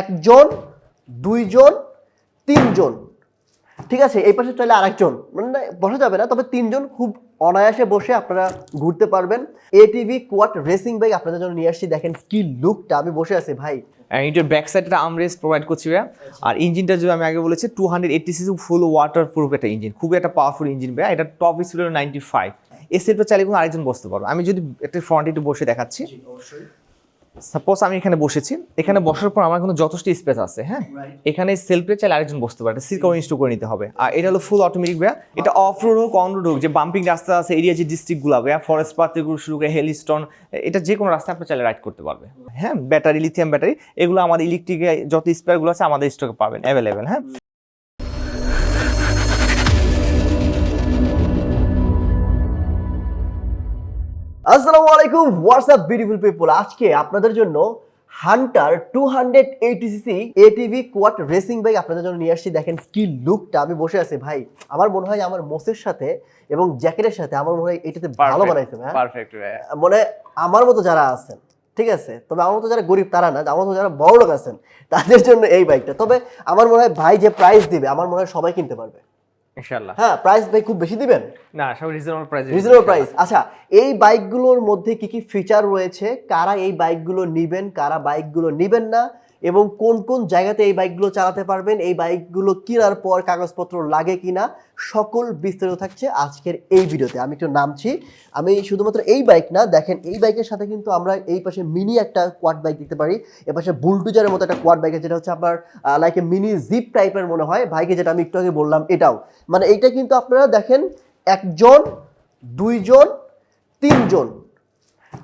একজন দুইজন তিনজন। ঠিক আছে এই পাশে চাইলে আরেকজন। মানে বসা যাবে না তবে তিনজন খুব অনায়াসে বসে আপনারা ঘুরতে পারবেন। এটিভি কোয়াট রেসিং বাইক আপনাদের জন্য নিয়ে আসছি দেখেন কি লুকটা আমি বসে আছি ভাই। এটার ব্যাক সাইডটা আমরেস্ট প্রোভাইড করছি ভাইয়া। আর ইঞ্জিনটা যদি আমি আগে বলেছি two hundred eighty cc full waterproof একটা ইঞ্জিন খুবই একটা পাওয়ারফুল ইঞ্জিন ভাইয়া। এটা টপ স্পিড হলো নাইনটি ফাইভ এ সেটটা চাইলে কিন্তু আরেকজন বসতে পারব। আমি যদি একটা ফ্রন্ট একটু বসে দেখাচ্ছি। অবশ্যই। সাপোজ আমি এখানে বসেছি। এখানে বসার পর আমার কিন্তু যথেষ্ট স্পেস আছে হ্যাঁ. এখানে সেলফে চাইলে আরেকজন বসতে পারে সিট কভার ইনস্টল করে নিতে হবে। আর এটা হলো ফুল অটোমেটিক ভাইয়া এটা অফ রোড হোক অন রোড হোক যে বাম্পিং রাস্তা আছে এরিয়া যে ডিস্ট্রিক্টগুলো ভাইয়া ফরেস্ট পার্ক থেকে শুরু করে হেলিস্টন এটা যে কোনো রাস্তায় আপনি চাইলে রাইড করতে পারবে। হ্যাঁ? ব্যাটারি লিথিয়াম ব্যাটারি এগুলো আমাদের ইলেকট্রিকে যত স্পেয়ারগুলো আছে আমাদের স্টকে পাবেন অ্যাভেলেবেল হ্যাঁ? আসসালামু আলাইকুম হোয়াটসঅ্যাপ বিউটিফুল পিপল আজকে আপনাদের জন্য hunter two hundred eighty cc ATV quad racing bike আপনাদের জন্য নিয়ে আসছি। দেখেন কি লুকটা আমি বসে আছি ভাই। আমার মনে হয় আমার মোসের সাথে এবং জ্যাকেটের সাথে আমার মনে হয় এটাতে ভালো বানাইছে হ্যাঁ? পারফেক্ট মানে আমার মতো যারা আছেন ঠিক আছে? তবে আমার মতো যারা গরিব তারা না আমার মতো যারা বড় লোক আছেন তাদের জন্য এই বাইকটা তবে আমার মনে হয় ভাই যে প্রাইস দিবে আমার মনে হয় সবাই কিনতে পারবে। ইনশাআল্লাহ। হ্যাঁ প্রাইস ভাই খুব বেশি দিবেন? না সব রিজনেবল প্রাইস রিজনেবল প্রাইস আচ্ছা এই বাইকগুলোর মধ্যে কি কি ফিচার রয়েছে? কারা এই বাইকগুলো নেবেন কারা বাইকগুলো নিবেন না? এবং কোন কোন জায়গাতে এই বাইকগুলো চালাতে পারবেন, এই বাইকগুলো কেনার পর কাগজপত্র লাগে কিনা, সকল বিস্তারিত থাকছে আজকের এই ভিডিওতে। আমি একটু নামছি, আমি শুধুমাত্র এই বাইক না, দেখেন এই বাইকের সাথে কিন্তু আমরা এই পাশে মিনি একটা কোয়াড বাইক দেখতে পারি এপাশে বুলডুজারের মতো একটা কোয়াড বাইক যেটা হচ্ছে আপনার লাইক এ মিনি জিপ টাইপের মনে হয়। বাইকে যেটা আমি একটু আগে বললাম, এটাও। মানে এইটা কিন্তু আপনারা দেখেন, একজন, দুইজন, তিনজন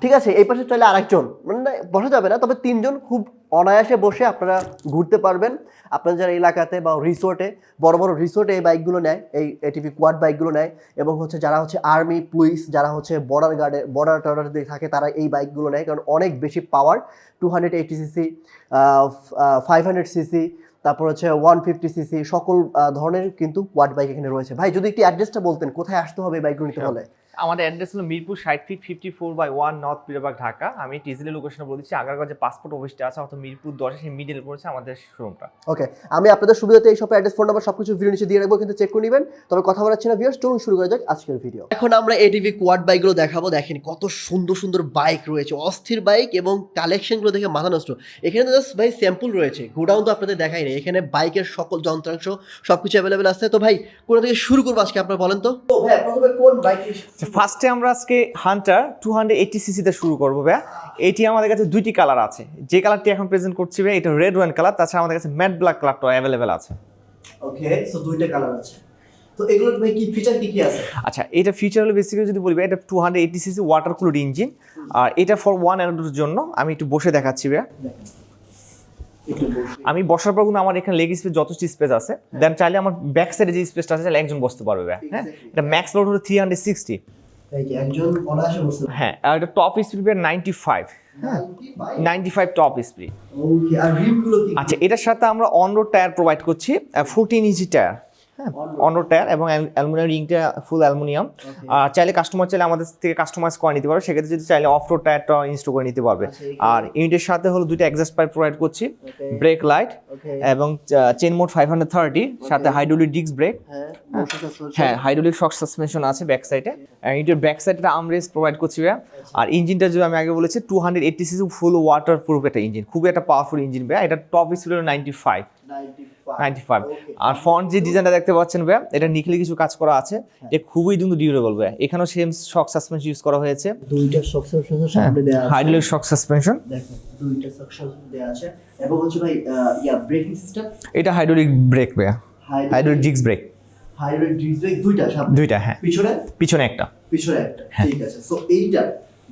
ঠিক আছে এই পাশে চাইলে আরেকজন। মানে বসা যাবে না তবে তিনজন খুব অনায়াসে বসে আপনারা ঘুরতে পারবেন। আপনার যারা এলাকাতে বা রিসোর্টে বড় বড় রিসোর্টে এই বাইকগুলো নেয় এই এটিভি কোয়াড বাইকগুলো নেয় এবং হচ্ছে যারা হচ্ছে আর্মি পুলিশ যারা হচ্ছে বর্ডার গার্ডে বর্ডার টর্ডার দিয়ে থাকে তারা এই বাইকগুলো নেয় কারণ অনেক বেশি power. Two hundred eighty cc five hundred cc তারপর হচ্ছে ওয়ান ফিফটি সিসি সকল ধরনের কিন্তু কোয়াড বাইক এখানে রয়েছে। ভাই যদি একটি অ্যাড্রেসটা বলতেন কোথায় আসতে হবে এই বাইকগুলো নিতে হলে? আমাদের অ্যাড্রেস হলো মিরপুর ষাট feet fifty four by one north Pirabag Dhaka. আমি টিজিলি লোকেশনে বলে দিচ্ছি আগারগাঁও যে পাসপোর্ট অফিসটা আছে অর্থাৎ মিরপুর দশে সেই মিডিল পড়েছে আমাদের শোরুমটা ওকে আমি আপনাদের সুবিধাতে এই সব অ্যাড্রেস ফোন নাম্বার সবকিছু ভিডিও নিচে দিয়ে রাখব কিন্তু চেক করে নেবেন। তবে কথা বলাচ্ছি না ভিউয়ার্স চলুন শুরু করা যাক আজকের ভিডিও এখন আমরা এটিভি কোয়াড বাইকগুলো দেখাবো দেখেন কত সুন্দর সুন্দর বাইক রয়েছে অস্থির বাইক এবং কালেকশনগুলো দেখে মাথা নষ্ট। এখানে তো জাস্ট ভাই স্যাম্পল রয়েছে গোডাউন তো আপনাদের দেখাই নেই এখানে বাইকের সকল যন্ত্রাংশ সবকিছু অ্যাভেলেবেল আছে। তো ভাই কোন থেকে শুরু করব আজকে আপনারা বলেন তো? ভাই প্রথমে কোন বাইক ফার্স্টে আমরা আজকে হান্টার টু হান্ড্রেড এইটি সিসিতে শুরু করব ভাইয়া। এটি আমাদের কাছে দুইটি কালার আছে। যে কালারটি এখন প্রেজেন্ট করছি ভাই এটা রেড ওয়ান কালার তাছাড়া আমাদের কাছে ম্যাট ব্ল্যাক কালারটা অ্যাভেলেবেল আছে। ওকে সো দুইটা কালার আছে। তো এগুলোর ভাই কি ফিচার কি কি আছে? আচ্ছা এটা ফিচার হলো বেসিক্যালি যদি বলি এটা two hundred eighty cc water cooled engine আর এটা ফর ওয়ান জন্য। আমি একটু বসে দেখাচ্ছি ভাইয়া। দেখেন। আমি বসার পর কিন্তু আমার এখানে লেগ স্পেস যথেষ্ট স্পেস আছে। দেন চাইলে আমার ব্যাক সাইডে যে স্পেসটা আছে চাইলে একজন বসতে পারবে হ্যাঁ? এটা ম্যাক্স লোড হলো থ্রি হান্ড্রেড সিক্সটি হ্যাঁ আর এটা top speed ninety five ninety five top speed আচ্ছা এটার সাথে আমরা অন রোড টায়ার প্রোভাইড করছি ফোরটিন ইঞ্চি টায়ার হ্যাঁ অন রোড টায়ার এবং অ্যালুমিনিয়াম রিংটা ফুল অ্যালুমিনিয়াম। আর চাইলে কাস্টমার চাইলে আমাদের থেকে কাস্টমাইজ করে নিতে পারবে। সেক্ষেত্রে যদি চাইলে অফ রোড টায়ারটা ইনস্টল করে নিতে পারবে। আচ্ছা, আর ইউনিটের সাথে হলো দুটো এক্সাস্ট পাইপ প্রোভাইড করছি। ব্রেক লাইট এবং chain mode five hundred thirty সাথে হাইড্রোলিক ডিস্ক ব্রেক হ্যাঁ হাইড্রোলিক শক সাসপেনশন আছে ব্যাক সাইডে এটার ব্যাক সাইডে আমরেস্ট প্রোভাইড করছি ভাইয়া। আর ইঞ্জিনটা যদি আমি আগে বলেছি two hundred eighty cc full waterproof একটা ইঞ্জিন খুবই একটা পাওয়ারফুল ইঞ্জিন ভাইয়া। এটা টপ স্পিড হলো নাইনটি ফাইভ 95 নাইনটি ফাইভ আর ফ্রন্ট যে ডিজাইনটা দেখতে পাচ্ছেন ভাইয়া এটা নিখলে কিছু কাজ করা আছে। এটা খুবই কিন্তু ডিউরেবল ভাইয়া। এখানেও সেম শক সাসপেনশন ইউজ করা হয়েছে। দুইটা শক সাসপেনশন সামনে দেয়া আছে। হাইড্রোলিক শক সাসপেনশন দেখেন দুইটা সাসপেনশন দেয়া আছে। এবং হচ্ছে ভাই ইয়া ব্রেকিং সিস্টেম এটা হাইড্রোলিক ব্রেক ভাইয়া। Hydraulic disc brake hydraulic disc brake দুইটা সামনে। দুইটা হ্যাঁ। পিছনে? পিছনে একটা। পিছনে একটা। হ্যাঁ। ঠিক আছে। সো এইটা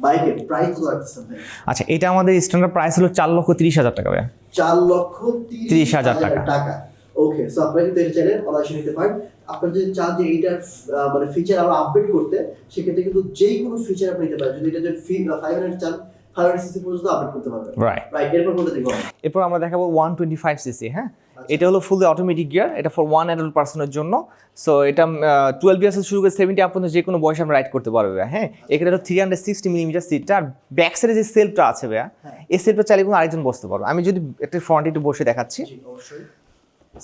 বাইকের প্রাইস কত ভাই আচ্ছা এটা আমাদের স্ট্যান্ডার্ড প্রাইস হলো চার লক্ষ তিরিশ হাজার টাকা ভাইয়া। চার লক্ষ তিরিশ হাজার টাকা। ওকে সো আপনারা কিন্তু এটা চাইলে অনায়াসে নিতে পারেন। আপনারা যদি চান যে এইটার মানে ফিচার আরও আপডেট করতে সেক্ষেত্রে কিন্তু যেই কোনো ফিচার আপনি নিতে পারেন। যদি এটা যে ফাইভ হান্ড্রেড চান ফাইভ হান্ড্রেড সিসি পর্যন্ত আপডেট করতে পারবেন। রাইট রাইট এরপর আমরা? এরপর আমরা দেখাবো ওয়ান টোয়েন্টি ফাইভ সিসি হ্যাঁ এটা হলো ফুললি অটোমেটিক গিয়ার এটা ফর ওয়ান অ্যাডাল্ট পার্সনের জন্য। সো এটা টুয়েলভ ইয়ার্স শুরু করে সেভেন্টি আপ পর্যন্ত যে কোনো বয়সে আমরা রাইড করতে পারবে হ্যাঁ? এখানে হলো থ্রি হান্ড্রেড সিক্সটি মিলিমিটার সিটটা আর ব্যাক সাইডে যে সেলফটা আছে ভাইয়া হ্যাঁ। এই সেলফটা চাইলে কোনো আরেকজন বসতে পারবে। আমি যদি একটা ফ্রন্ট একটু বসে দেখাচ্ছি। অবশ্যই।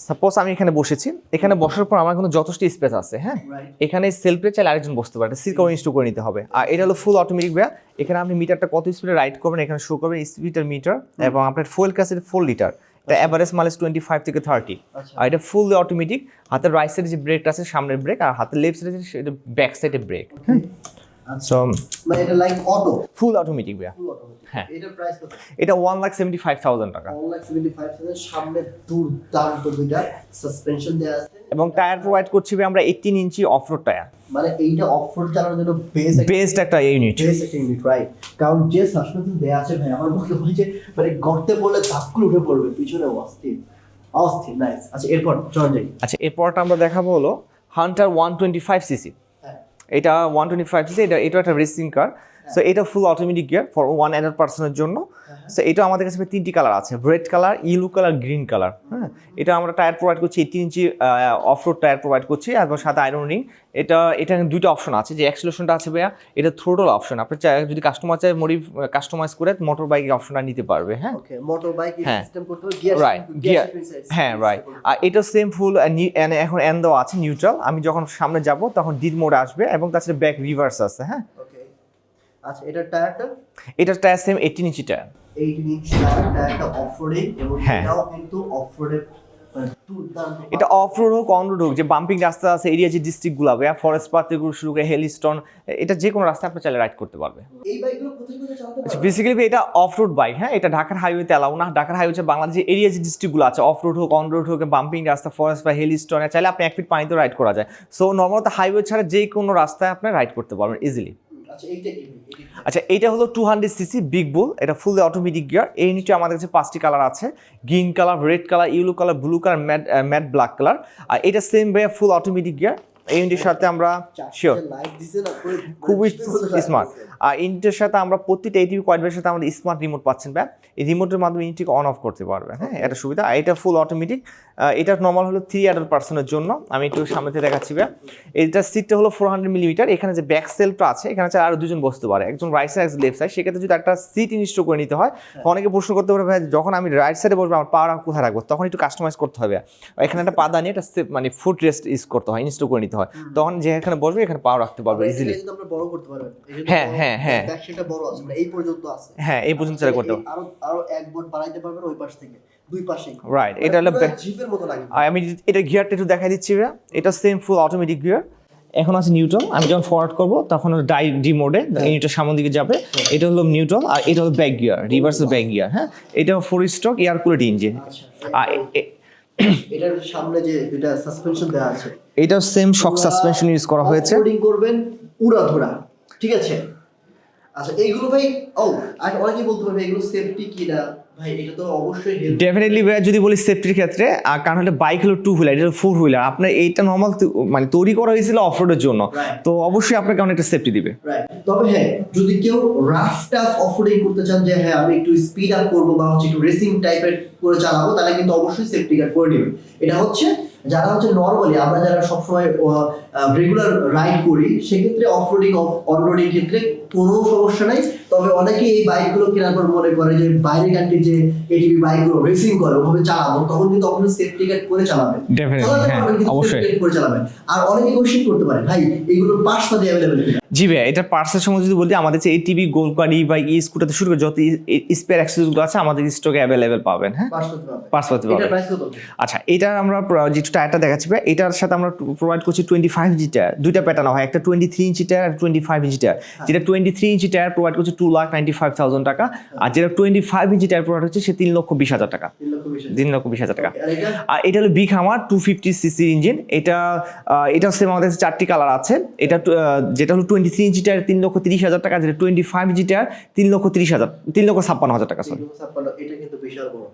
সাপোজ আমি এখানে বসেছি। এখানে বসার পর আমার কিন্তু যথেষ্ট স্পেস আছে হ্যাঁ? এখানে সেলফে চাইলে আরেকজন বসতে পারে সিট কভার ইনস্টল করে নিতে হবে। আর এটা হলো ফুল অটোমেটিক ভাইয়া এখানে আপনি মিটারটা কত স্পিডে রাইড করবেন এখানে শো করবেন স্পিডের মিটার এবং আপনার ফুয়েল ক্যাসেট ফোর লিটার এটা অ্যাভারেজ মাইলেজ টোয়েন্টি ফাইভ থেকে থার্টি আচ্ছা। আর এটা ফুল অটোমেটিক হাতের রাইট সাইডে যে ব্রেকটা আছে সামনের ব্রেক আর হাতের লেফট সাইডে ব্যাক সাইডে ব্রেক আচ্ছা সো মানে এটা লাইক অটো ফুল অটোমেটিক ভাইয়া। ফুল অটোমেটিক হ্যাঁ। এটার প্রাইস কত? এটা one lakh seventy five thousand টাকা। One lakh seventy five thousand সামনে দুর্দান্ত দুইটা সাসপেনশন দেওয়া আছে। এবং টায়ার প্রোভাইড করছি আমরা এইটিন ইঞ্চি অফরোড টায়ার মানে এইটা অফরোড চালানোর জন্য বেস বেস্ট একটা ইউনিট একটা ইউনিট রাইট কারণ যে সাসপেনশন দেওয়া আছে ভাই আমার মনে হয় যে মানে গর্তে পড়লে ধাক্কুল উঠে পড়বে পিছনে অস্থির। অস্থির নাইস আচ্ছা এরপর চল যাই। আচ্ছা এরপরটা আমরা দেখাবো হলো hunter one twenty five cc এটা ওয়ান টোয়েন্টি ফাইভ সিসি এটা এটা একটা রেসিং কার সো এটা full automatic gear for one adult পার্সনের জন্য। সো এটা আমাদের কাছে তিনটি কালার আছে red colour yellow colour green colour হ্যাঁ এটা আমরা টায়ার প্রোভাইড করছি এই তিন ইঞ্চি অফ রোড টায়ার প্রোভাইড করছি এবং সাথে আয়রন রিং এটা এটা দুইটা অপশন আছে যে অ্যাক্সিলেশনটা আছে ভাইয়া এটা থ্রোটল অপশন আপনি চাই যদি কাস্টমার চায় মডিফ কাস্টমাইজ করে মোটর বাইকের অপশনটা নিতে পারবে হ্যাঁ। মোটর বাইক হ্যাঁ। গিয়ার রাইট গিয়ার হ্যাঁ রাইট আর এটা সেম ফুল এখন দেওয়া আছে নিউট্রাল আমি যখন সামনে যাব তখন ডিড মোড আসবে এবং তাছাড়া ব্যাক রিভার্স আছে হ্যাঁ। আচ্ছা এটা টায়ারটা? এটা tyre same eighteen inch tyre. 18 inch tyre টায়ারটা অফরোডিং এবং হ্যাঁ। এটাও কিন্তু অফরোডে দুর্দান্ত। এটা অফ রোড হোক অন রোড হোক যে বাম্পিং রাস্তা আছে এরিয়া যে ডিস্ট্রিক্টগুলো হবে ফরেস্ট পার্ক থেকে শুরু করে হেলিস্টন এটা যে কোনো রাস্তায় আপনি চাইলে রাইড করতে পারবে। আচ্ছা বেসিক্যালি এটা অফ রোড বাইক হ্যাঁ এটা ঢাকার হাইওয়েতে অ্যালাউ না। ঢাকার হাইওয়ে হচ্ছে বাংলাদেশের এরিয়া যে ডিস্ট্রিক্টগুলো আছে অফ রোড হোক অন রোড হোক বাম্পিং রাস্তা ফরেস্ট বা হেলিস্টনে চাইলে আপনি এক ফিট পানিতে রাইড করা যায়। সো নর্মালত হাইওয়ে ছাড়া যে কোনো রাস্তায় আপনি রাইড করতে পারবেন ইজিলি আচ্ছা? আচ্ছা এটা হলো two hundred cc big bull এটা ফুল অটোমেটিক গিয়ার এই ইউনিটে আমাদের কাছে পাঁচটি কালার আছে। Green colour red colour yellow colour blue colour matte matte black colour আর এটা সেম ভাইয়া ফুল অটোমেটিক গিয়ার এই ইউনিটের সাথে আমরা শিওর খুবই স্মার্ট আর ইউনিটের সাথে আমরা প্রতিটা এটিভি কোয়াডবের সাথে আমাদের স্মার্ট রিমোট পাচ্ছেন ব্যাপ এই রিমোটের মাধ্যমে ইউনিটকে অন অফ করতে পারবেন হ্যাঁ এটা সুবিধা। আর এটা ফুল অটোমেটিক এটা নর্মাল হলো থ্রি অ্যাডাল্ট পার্সনের জন্য। আমি একটু সামনে থেকে দেখাচ্ছি ব্যাপ এটা সিটটা হলো ফোর হান্ড্রেড মিলিমিটার এখানে যে ব্যাক সেলফটা আছে এখানে চাই আরও দুজন বসতে পারে। একজন রাইট সাইড একজন লেফট সাইড সেক্ষেত্রে যদি একটা সিট ইনস্টল করে নিতে হয় অনেকে প্রশ্ন করতে পারে ভাই যখন আমি রাইট সাইডে বসবো আমার পাওয়ার কোথায় রাখব? তখন একটু কাস্টমাইজ করতে হবে এখানে একটা পা দাঁড়িয়ে একটা মানে ফুট রেস্ট ইউজ করতে হয় ইনস্টল করে নিতে হয়। তখন যে এখানে বসবে এখানে পাওয়ার রাখতে পারবে ইজিলি আমরা বড় করতে পারবেন হ্যাঁ, হ্যাঁ, হ্যাঁ। আছে মানে এই পর্যন্ত আছে। হ্যাঁ এই পর্যন্ত করতে পারবে। আরও আরও এক বোর্ড বাড়াইতে পারবেন ওই পাশ থেকে। দুই রাইট এটা হলো জিপের মতো লাগে। আমি এটা গিয়ারটা একটু দেখাই দিচ্ছি ভাইয়া। এটা সেম ফুল অটোমেটিক গিয়ার এখন আছে নিউট্রাল আমি যখন ফরওয়ার্ড করব তখন ডাই ডি মোডে ইউনিটটা সামনের দিকে যাবে। এটা হলো নিউট্রাল আর এটা হলো back gear reverse back gear হ্যাঁ? এটা ফোর স্ট্রোক এয়ার ইঞ্জিন আর এটার সামনে যে এটা সাসপেনশন দেওয়া আছে। এটাও সেম শক সাসপেনশন ইউজ করা হয়েছে। করবেন উড়া ধরা ঠিক আছে? আচ্ছা এইগুলো ভাই ও আর অনেকে বলতে পারবে এগুলো সেফটি কি না? ভাই এটা তো অবশ্যই যদি বলি সেফটির ক্ষেত্রে কারণ হলে বাইক হলো টু হুইলার এটা ফোর হুইলার আপনার এইটা নর্মাল মানে তৈরি করা হয়েছিল অফ জন্য। তো অবশ্যই আপনাকে অনেকটা সেফটি দিবে। তবে হ্যাঁ যদি কেউ রাফ টাফ অফরোডিং করতে চান যে হ্যাঁ আমি একটু স্পিড আপ করব বা হচ্ছে একটু রেসিং টাইপের করে চালাবো তাহলে কিন্তু অবশ্যই সেফটি গার্ড করে নেবেন। এটা হচ্ছে যারা হচ্ছে নর্মালি আমরা যারা সবসময় রেগুলার রাইড করি, সেক্ষেত্রে অফরোডিং অফ অনরোডিং ক্ষেত্রে কোনো সমস্যা নাই। তবে অনেকে এই বাইকগুলো কেনার পর মনে করে যে বাইরের কান্ট্রি যে এটিভি বাইকগুলো রেসিং করে ওভাবে চালাবো তখন কিন্তু অবশ্যই সেফটি গার্ড করে চালাবেন। হ্যাঁ অবশ্যই। করে চালাবেন। আর অনেকে কোশ্চেন করতে পারে ভাই এগুলোর পার্টস অ্যাভেলেবেল কিনা? জি ভাই এটা পার্সের সময় যদি বলতে আমাদের যে এটিভি গোল গাড়ি বা ই স্কুটাতে শুরু করে যত স্পেয়ার অ্যাক্সেসগুলো আছে আমাদের স্টকে অ্যাভেলেবেল পাবেন হ্যাঁ? পার্টস পার্স পাতে এটা পাবেন আচ্ছা এটার আমরা যেটা টায়ারটা দেখাচ্ছি ভাই এটার সাথে আমরা প্রোভাইড করছি টোয়েন্টি ফাইভ ইঞ্চি টায়ার দুইটা প্যাটার্ন হয় একটা টোয়েন্টি থ্রি ইঞ্চি টায়ার আর টোয়েন্টি ফাইভ ইঞ্চি টায়ার যেটা twenty three inch tyre provide করছে two lakh ninety five thousand টাকা। আর যেটা twenty five inch tyre provide হচ্ছে সে তিন লক্ষ বিশ হাজার টাকা। তিন লক্ষ বিশ হাজার। টাকা। আর এটা? হলো বিগ হামার টু ফিফটি সিসি ইঞ্জিন এটা এটা সেম আমাদের কাছে চারটি কালার আছে। এটা যেটা হলো টোয়েন্টি থ্রি ইঞ্চি টায়ার তিন লক্ষ তিরিশ হাজার টাকা। যেটা টোয়েন্টি ফাইভ ইঞ্চি টায়ার তিন লক্ষ তিরিশ হাজার তিন লক্ষ ছাপ্পান্ন হাজার টাকা সরি এটা কিন্তু বিশাল বড়।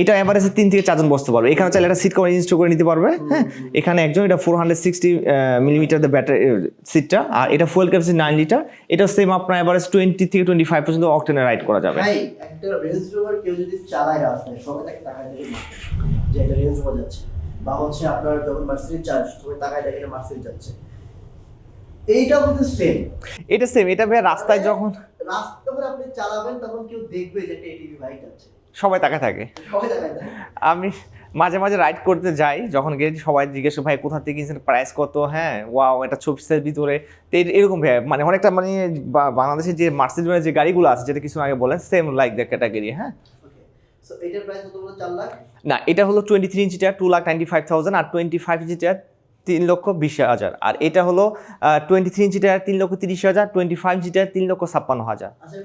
এটা এভারেজে তিন থেকে চারজন বসতে পারবে। এখানে চাইলে একটা সিট কভার ইনস্টল করে নিতে পারবে হ্যাঁ? এখানে একজন এটা four hundred sixty millimetre battery সিটটা আর এটা ফুয়েল ক্যাপাসিটি নাইন লিটার এটা সেম আপনার এভারেজ টোয়েন্টি থেকে টোয়েন্টি ফাইভ পর্যন্ত অকটেনে রাইড করা যাবে। ভাই একটা রেঞ্জ রোভার কেউ যদি চালায় রাস্তায় সবাই তাকে তাকায় দেখে যে একটা রেঞ্জ রোভার যাচ্ছে। বা হচ্ছে আপনার যখন মার্সিডিজ চার্জ সবাই তাকায় দেখে মার্সিডিজ যাচ্ছে। এইটাও কিন্তু সেম এটা সেম এটা ভাই রাস্তায় যখন রাস্তা যখন আপনি চালাবেন তখন কেউ দেখবে যে একটা এটিভি বাইক যাচ্ছে। সবাই থাকে। সবাই তাকায় দেখে আমি মাঝে মাঝে রাইড করতে যাই যখন গেছি সবাই জিজ্ঞেস ভাই কোথা থেকে কিনছেন প্রাইস কত? হ্যাঁ ওয়াও এটা ছবিসের ভিতরে। তো এরকম ভাই মানে অনেকটা মানে বাংলাদেশের যে মার্সিডিজ যে গাড়িগুলো আছে যেটা কিছু আগে বলেন সেম লাইক দ্য ক্যাটাগরি হ্যাঁ। ওকে সো এটার প্রাইস কত বলো 4 লাখ? না এটা হলো twenty three ইঞ্চিটা two lakh ninety five thousand আর টোয়েন্টি ফাইভ ইঞ্চিটা তিন লক্ষ বিশ হাজার। আর এটা হলো টোয়েন্টি থ্রি ইঞ্চি টায়ার তিন লক্ষ তিরিশ হাজার টোয়েন্টি ফাইভ ইঞ্চিটা তিন লক্ষ ছাপ্পান্ন হাজার। আচ্ছা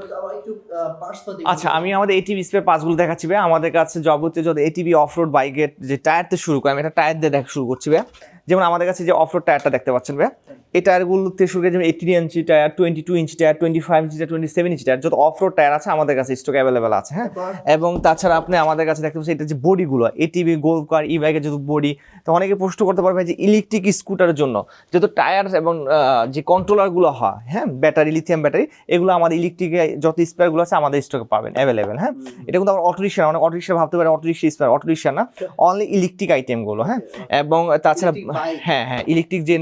আচ্ছা আমি আমাদের এটিভি স্পেয়ার পাসগুলো দেখাচ্ছি ভাই আমাদের কাছে যাবতীয় যত এটিভি অফ রোড বাইকের যে টায়ার শুরু করে আমি এটা টায়ার দিয়ে দেখা শুরু করছি ভাই যেমন আমাদের কাছে যে অফ রোড টায়ারটা দেখতে পাচ্ছেন ভাই এই টায়ারগুলোতে শুরু করে যেমন eighteen inch tyre twenty two inch tyre twenty five inch tyre twenty seven inch tyre যত অফ রোড টায়ার আছে আমাদের কাছে স্টক অ্যাভেলেবেল আছে হ্যাঁ? এবং তাছাড়া আপনি আমাদের কাছে দেখতে পাচ্ছেন এটা যে বডিগুলো এটিভি গোল্ড কার ই বাইকের যেহেতু বডি তো অনেকে প্রশ্ন করতে পারবে যে ইলেকট্রিক স্কুটারের জন্য যেহেতু টায়ার এবং যে কন্ট্রোলারগুলো হয় হ্যাঁ? ব্যাটারি লিথিয়াম ব্যাটারি এগুলো আমাদের ইলেকট্রিকে যত স্পেয়ারগুলো আছে আমাদের স্টকে পাবেন অ্যাভেলেবেল হ্যাঁ? এটা কিন্তু আমার অটো রিক্সা অনেক অটো রিক্সা ভাবতে পারে auto rickshaw spare auto rickshaw না অনলি ইলেকট্রিক আইটেমগুলো হ্যাঁ? এবং তাছাড়া হ্যাঁ হ্যাঁ ইলেকট্রিক যে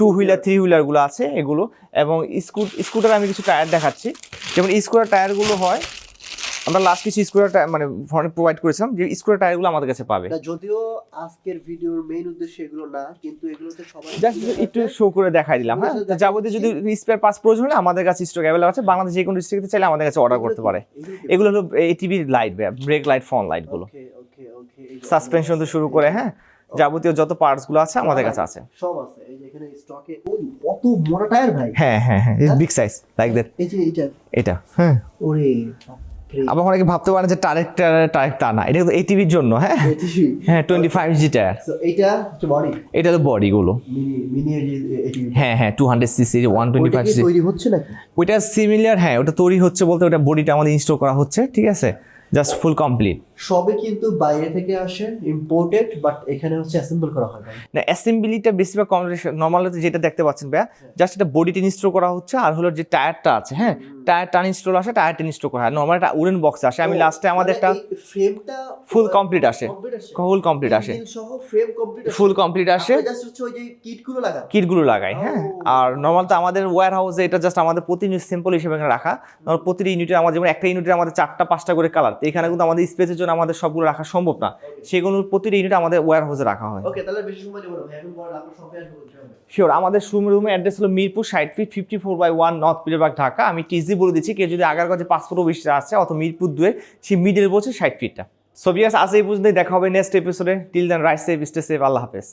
টু হুইলার থ্রি হুইলারগুলো আছে এগুলো এবং স্কুট স্কুটার আমি কিছু টায়ার দেখাচ্ছি। যেমন স্কুটার টায়ারগুলো হয় আমরা লাস্ট কিছু স্কুটার মানে ফোনে প্রোভাইড করেছিলাম যে স্কুটার টায়ারগুলো আমাদের কাছে পাবে। যদিও আজকের ভিডিওর মেইন উদ্দেশ্য এগুলো না কিন্তু এগুলোতে সবাই জাস্ট একটু শো করে দেখাই দিলাম হ্যাঁ? তো যাবতীয় যদি স্পেয়ার পাস প্রয়োজন হলে আমাদের কাছে স্টক অ্যাভেলেবল আছে বাংলাদেশ যে কোনো ডিস্ট্রিক্টে চাইলে আমাদের কাছে অর্ডার করতে পারে। এগুলো হলো ATV light brake light phone লাইটগুলো ওকে ওকে ওকে সাসপেনশন তো শুরু করে হ্যাঁ? যাবতীয় যত পার্টসগুলো আছে আমাদের কাছে আছে। সব আছে এখানে স্টকে ওই কত মোটা টায়ার ভাই? হ্যাঁ হ্যাঁ হ্যাঁ বিগ সাইজ লাইক দ্যাট এই যে এটা এটা। হ্যাঁ। ওরে আবার অনেকে ভাবতে পারেন যে টারেক টারেক তা না এটা কিন্তু এটিভির জন্য হ্যাঁ? হ্যাঁ টোয়েন্টি ফাইভ জি টায়ার হচ্ছে বডি এটা তো যে এটিভি হ্যাঁ হ্যাঁ two hundred cc one twenty five cc তৈরি হচ্ছে নাকি? ওইটা সিমিলার হ্যাঁ ওটা তৈরি হচ্ছে বলতে ওটা বডিটা আমাদের ইনস্টল করা হচ্ছে ঠিক আছে? জাস্ট ফুল কমপ্লিট সবে কিন্তু বাইরে থেকে আসে ইম্পোর্টেড বাট এখানে হচ্ছে অ্যাসেম্বল করা হয় না অ্যাসেম্বলিটা বেশিরভাগ নর্মাল যেটা দেখতে পাচ্ছেন ভাইয়া। জাস্ট এটা বডিটা ইনস্টল করা হচ্ছে আর হলো যে টায়ারটা আছে হ্যাঁ? টায়ারটা ইনস্টল আসে টায়ারটা ইনস্টল করা হয়। নর্মাল একটা উডেন বক্স আসে। আমি লাস্টে আমাদের একটা ফ্রেমটা full complete আসে। ফুল কমপ্লিট আসে। ফ্রেম কমপ্লিট ফুল কমপ্লিট আসে। জাস্ট হচ্ছে ওই যে কিটগুলো লাগা কিটগুলো লাগাই হ্যাঁ. আর নর্মাল তো আমাদের ওয়্যার হাউসে এটা জাস্ট আমাদের প্রতি ইউনিট সিম্পল হিসেবে রাখা। প্রতিটি ইউনিটে আমাদের যেমন একটা ইউনিটে আমাদের চারটা পাঁচটা করে কালার তো এখানে কিন্তু আমাদের স্পেসের জন্য আমাদের সবগুলো রাখা সম্ভব না। সেগুলো প্রতিটি ইউনিট আমাদের ওয়্যার হাউসে রাখা হয়। ওকে তাহলে বেশি সময় নেব না ভাই। এখন বড় আপনার সবাই আসবে শিওর আমাদের শোরুম রুমের অ্যাড্রেস হলো Mirpur side feet fifty four by one north Pilarbag Dhaka. আমি টিজি বলে দিচ্ছি কেউ যদি আগার কাছে পাসপোর্ট অফিসে আছে অথবা মিরপুর দুয়ে সেই মিডল বলছে ষাট ফিটটা সো বিয়াস আজ এই পর্যন্তই। দেখা হবে নেক্সট এপিসোডে till then right safe stay safe আল্লাহ হাফেজ।